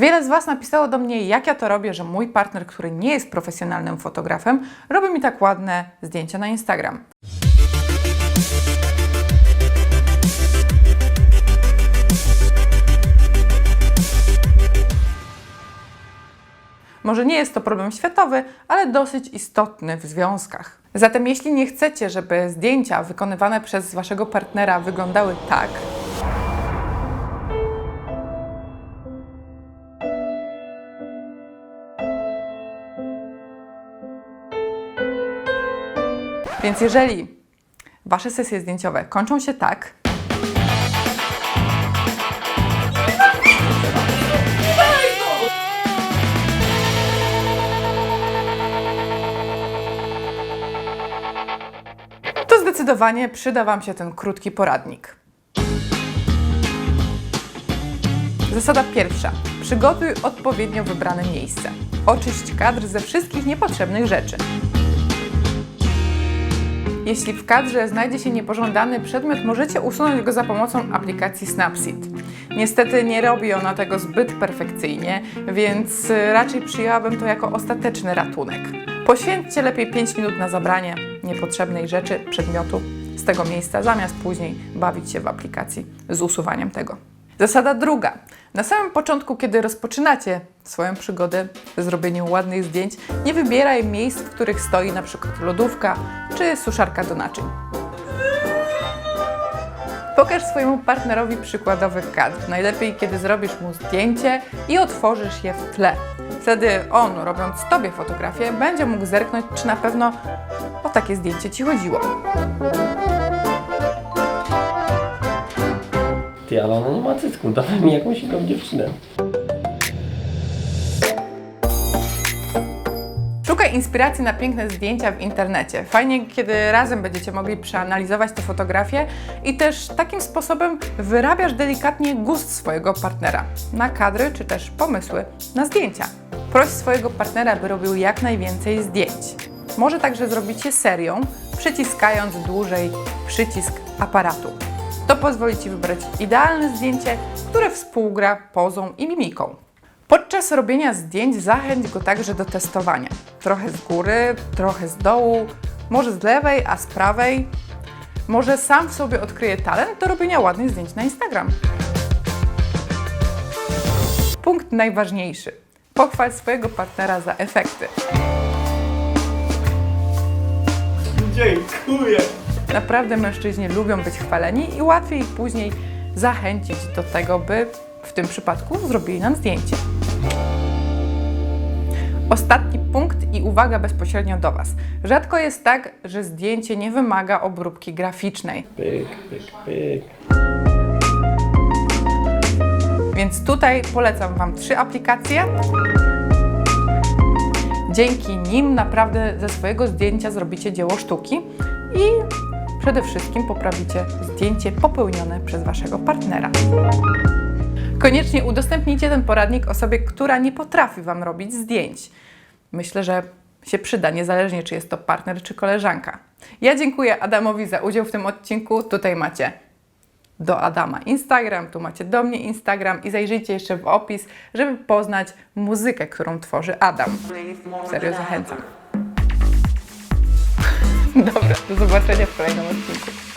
Wiele z Was napisało do mnie, jak ja to robię, że mój partner, który nie jest profesjonalnym fotografem, robi mi tak ładne zdjęcia na Instagram. Może nie jest to problem światowy, ale dosyć istotny w związkach. Zatem jeśli nie chcecie, żeby zdjęcia wykonywane przez waszego partnera wyglądały tak, więc jeżeli wasze sesje zdjęciowe kończą się tak, to zdecydowanie przyda Wam się ten krótki poradnik. Zasada pierwsza. Przygotuj odpowiednio wybrane miejsce. Oczyść kadr ze wszystkich niepotrzebnych rzeczy. Jeśli w kadrze znajdzie się niepożądany przedmiot, możecie usunąć go za pomocą aplikacji Snapseed. Niestety nie robi ona tego zbyt perfekcyjnie, więc y, raczej przyjęłabym to jako ostateczny ratunek. Poświęćcie lepiej 5 minut na zabranie niepotrzebnej rzeczy, przedmiotu z tego miejsca, zamiast później bawić się w aplikacji z usuwaniem tego. Zasada druga. Na samym początku, kiedy rozpoczynacie swoją przygodę z robieniem ładnych zdjęć, nie wybieraj miejsc, w których stoi na przykład lodówka czy suszarka do naczyń. Pokaż swojemu partnerowi przykładowy kadr. Najlepiej, kiedy zrobisz mu zdjęcie i otworzysz je w tle. Wtedy on, robiąc Tobie fotografię, będzie mógł zerknąć, czy na pewno o takie zdjęcie Ci chodziło. Ty, ale ona nie ma cycku, dawaj mi jakąś inną dziewczynę. Szukaj inspiracji na piękne zdjęcia w internecie. Fajnie, kiedy razem będziecie mogli przeanalizować te fotografie i też takim sposobem wyrabiasz delikatnie gust swojego partnera na kadry czy też pomysły na zdjęcia. Proś swojego partnera, by robił jak najwięcej zdjęć. Może także zrobić je serią, przyciskając dłużej przycisk aparatu. To pozwoli Ci wybrać idealne zdjęcie, które współgra pozą i mimiką. Podczas robienia zdjęć zachęć go także do testowania. Trochę z góry, trochę z dołu, może z lewej, a z prawej. Może sam w sobie odkryje talent do robienia ładnych zdjęć na Instagram. Punkt najważniejszy. Pochwal swojego partnera za efekty. Dziękuję. Naprawdę mężczyźni lubią być chwaleni i łatwiej ich później zachęcić do tego, by w tym przypadku zrobili nam zdjęcie. Ostatni punkt i uwaga bezpośrednio do Was. Rzadko jest tak, że zdjęcie nie wymaga obróbki graficznej, Pyk, pyk, pyk. więc tutaj polecam Wam trzy aplikacje. Dzięki nim naprawdę ze swojego zdjęcia zrobicie dzieło sztuki i przede wszystkim poprawicie zdjęcie popełnione przez Waszego partnera. Koniecznie udostępnijcie ten poradnik osobie, która nie potrafi Wam robić zdjęć. Myślę, że się przyda, niezależnie czy jest to partner czy koleżanka. Ja dziękuję Adamowi za udział w tym odcinku. Tutaj macie do Adama Instagram, tu macie do mnie Instagram i zajrzyjcie jeszcze w opis, żeby poznać muzykę, którą tworzy Adam. Serio zachęcam. Dobra, do zobaczenia w kolejnym odcinku.